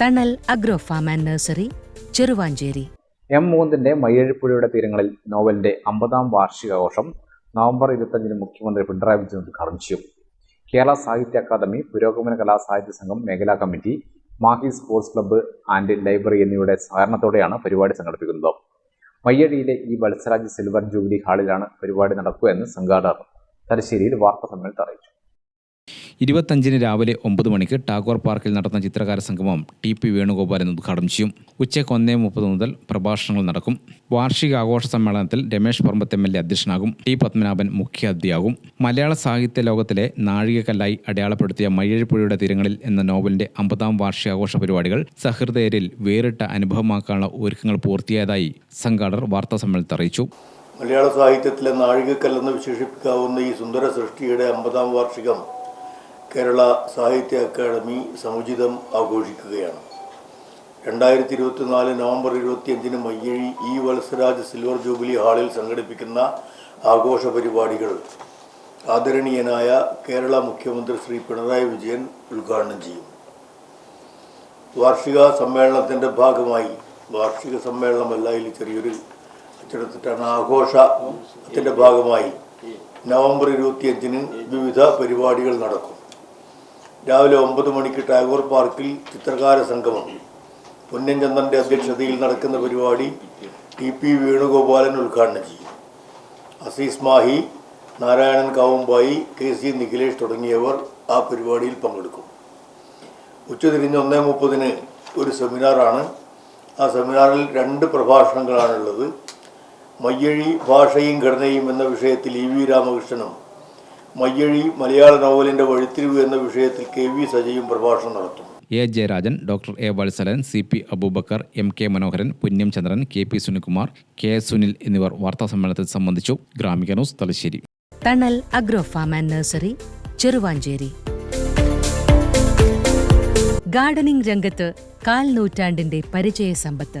Thanal agro farm and nursery Cheruvanchery. M മൂന്നിന്റെ മയ്യഴിപ്പുഴയുടെ തീരങ്ങളിൽ നോവലിന്റെ അമ്പതാം വാർഷികാഘോഷം നവംബർ ഇരുപത്തഞ്ചിന് മുഖ്യമന്ത്രി പിണറായി വിജയൻ ഉദ്ഘാടനം ചെയ്യും. കേരള സാഹിത്യ അക്കാദമി പുരോഗമന കലാ സാഹിത്യ സംഘം മേഖലാ committee Mahe sports club and library എന്നിവയുടെ സഹകരണത്തോടെയാണ് പരിപാടി സംഘടിപ്പിക്കുന്നത്. മയ്യഴിയിലെ ഈ വത്സരാജ് സിൽവർ ജൂബിലി ഹാളിലാണ് പരിപാടി നടക്കുക എന്ന് സംഘാടകർ തലശ്ശേരിയിൽ വാർത്താ സമ്മേളനത്തിൽ അറിയിച്ചു. ഇരുപത്തഞ്ചിന് രാവിലെ ഒമ്പത് മണിക്ക് ടാഗോർ പാർക്കിൽ നടന്ന ചിത്രകാര സംഗമം ടി പി വേണുഗോപാലൻ ഉദ്ഘാടനം ചെയ്യും. ഉച്ചയ്ക്ക് ഒന്നേ മുപ്പത് മുതൽ പ്രഭാഷണങ്ങൾ നടക്കും. വാർഷിക ആഘോഷ സമ്മേളനത്തിൽ Ramesh Parambath M L A അധ്യക്ഷനാകും. T Padmanabhan മുഖ്യാതിഥിയാകും. മലയാള സാഹിത്യ ലോകത്തിലെ നാഴികക്കല്ലായി അടയാളപ്പെടുത്തിയ മയ്യഴിപ്പുഴയുടെ തീരങ്ങളിൽ എന്ന നോവലിന്റെ അമ്പതാം വാർഷികാഘോഷ പരിപാടികൾ സഹൃദയരിൽ വേറിട്ട അനുഭവമാക്കാനുള്ള ഒരുക്കങ്ങൾ പൂർത്തിയായതായി സംഘാടകർ വാർത്താ സമ്മേളനത്തിൽ അറിയിച്ചു. മലയാള സാഹിത്യത്തിലെ നാഴികക്കല്ലെന്ന് വിശേഷിപ്പിക്കാവുന്ന ഈ സുന്ദര സൃഷ്ടിയുടെ അമ്പതാം വാർഷികം കേരള സാഹിത്യ അക്കാദമി സമുചിതം ആഘോഷിക്കുകയാണ്. രണ്ടായിരത്തി ഇരുപത്തിനാല് നവംബർ ഇരുപത്തിയഞ്ചിന് Mayyazhi E Valsaraj silver jubilee ഹാളിൽ സംഘടിപ്പിക്കുന്ന ആഘോഷ പരിപാടികൾ ആദരണീയനായ കേരള മുഖ്യമന്ത്രി ശ്രീ പിണറായി വിജയൻ ഉദ്ഘാടനം ചെയ്യും. വാർഷിക സമ്മേളനത്തിന്റെ ഭാഗമായി വാർഷിക സമ്മേളനമല്ല ഇതിൽ ചെറിയൊരു അച്ചടത്തിട്ടാണ് ആഘോഷത്തിന്റെ ഭാഗമായി നവംബർ ഇരുപത്തിയഞ്ചിന് വിവിധ പരിപാടികൾ നടക്കും. രാവിലെ ഒമ്പത് മണിക്ക് ടാഗോർ പാർക്കിൽ ചിത്രകാര സംഗമം. പൊന്നൻ ചന്ദ്രന്റെ അധ്യക്ഷതയിൽ നടക്കുന്ന പരിപാടി ടി പി വേണുഗോപാലൻ ഉദ്ഘാടനം ചെയ്യും. അസീസ് മാഹി നാരായണൻ കാവുമ്പായി കെ സി നിഖിലേഷ് തുടങ്ങിയവർ ആ പരിപാടിയിൽ പങ്കെടുക്കും. ഉച്ചതിരിഞ്ഞ് ഒന്നേ മുപ്പതിന് ഒരു സെമിനാറാണ്. ആ സെമിനാറിൽ രണ്ട് പ്രഭാഷണങ്ങളാണുള്ളത്. മയ്യഴി ഭാഷയും ഘടനയും എന്ന വിഷയത്തിൽ ഇ വി രാമകൃഷ്ണനും മയ്യഴി മലയാള നോവലിന്റെ വഴിത്തിരിവ് എന്ന വിഷയത്തിൽ കെ വി സജയും പ്രഭാഷണം നടത്തും. A Jayarajan doctor A Valsalan C P Aboobacker M K Manoharan Punyam Chandran K P Sunilkumar K S Sunil എന്നിവർ വാർത്താ സമ്മേളനത്തിൽ സംബന്ധിച്ചു. Gramika news Thalassery. Thanal agro farm and nursery Cheruvanchery. Gardening രംഗത്ത് കാൽ നൂറ്റാണ്ടിന്റെ പരിചയ സമ്പത്ത്.